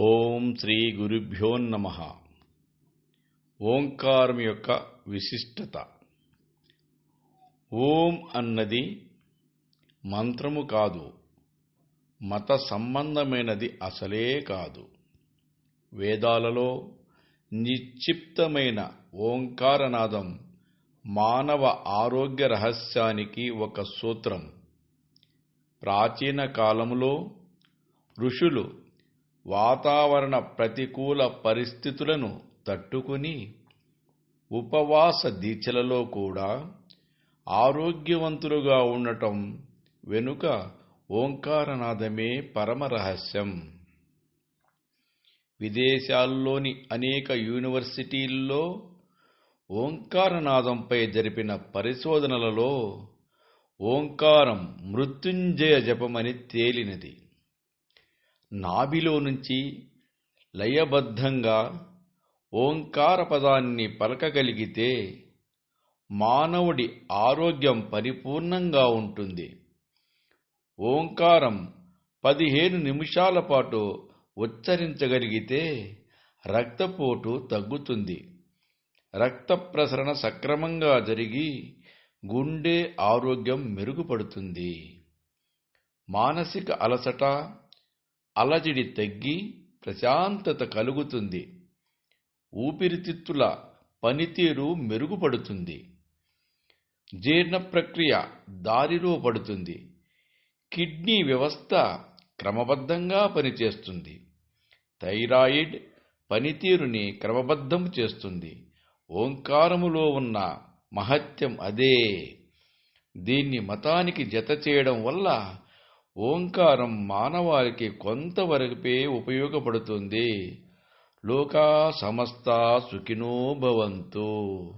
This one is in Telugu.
ఓం శ్రీ గురుభ్యోన్నమ ఓంకారం యొక్క విశిష్టత. ఓం అన్నది మంత్రము కాదు మత సంబంధమైనది అసలే కాదు. వేదాలలో నిక్షిప్తమైన ఓంకారనాదం మానవ ఆరోగ్య రహస్యానికి ఒక సూత్రం. ప్రాచీన కాలములో ఋషులు వాతావరణ ప్రతికూల పరిస్థితులను తట్టుకుని ఉపవాస దీక్షలలో కూడా ఆరోగ్యవంతులుగా ఉండటం వెనుక ఓంకారనాదమే పరమ రహస్యం. విదేశాల్లోని అనేక యూనివర్సిటీల్లో ఓంకారనాదంపై జరిపిన పరిశోధనలలో ఓంకారం మృత్యుంజయ జపమని తేలినది. నాభిలో నుంచి లయబద్ధంగా ఓంకార పదాన్ని పలకగలిగితే మానవుడి ఆరోగ్యం పరిపూర్ణంగా ఉంటుంది. ఓంకారం పదిహేను నిమిషాల పాటు ఉచ్చరించగలిగితే రక్తపోటు తగ్గుతుంది. రక్త ప్రసరణ సక్రమంగా జరిగి గుండె ఆరోగ్యం మెరుగుపడుతుంది. మానసిక అలసట అలజడి తగ్గి ప్రశాంతత కలుగుతుంది. ఊపిరితిత్తుల పనితీరు మెరుగుపడుతుంది. జీర్ణ ప్రక్రియ దారిలో పడుతుంది. కిడ్నీ వ్యవస్థ క్రమబద్ధంగా పనిచేస్తుంది. థైరాయిడ్ పనితీరుని క్రమబద్ధం చేస్తుంది. ఓంకారములో ఉన్న మహత్యం అదే. దీన్ని మతానికి జత చేయడం వల్ల ఓంకారం మానవారికి కొంతవరకే ఉపయోగపడుతుంది. లోకా సమస్త సుఖినో భవంతు.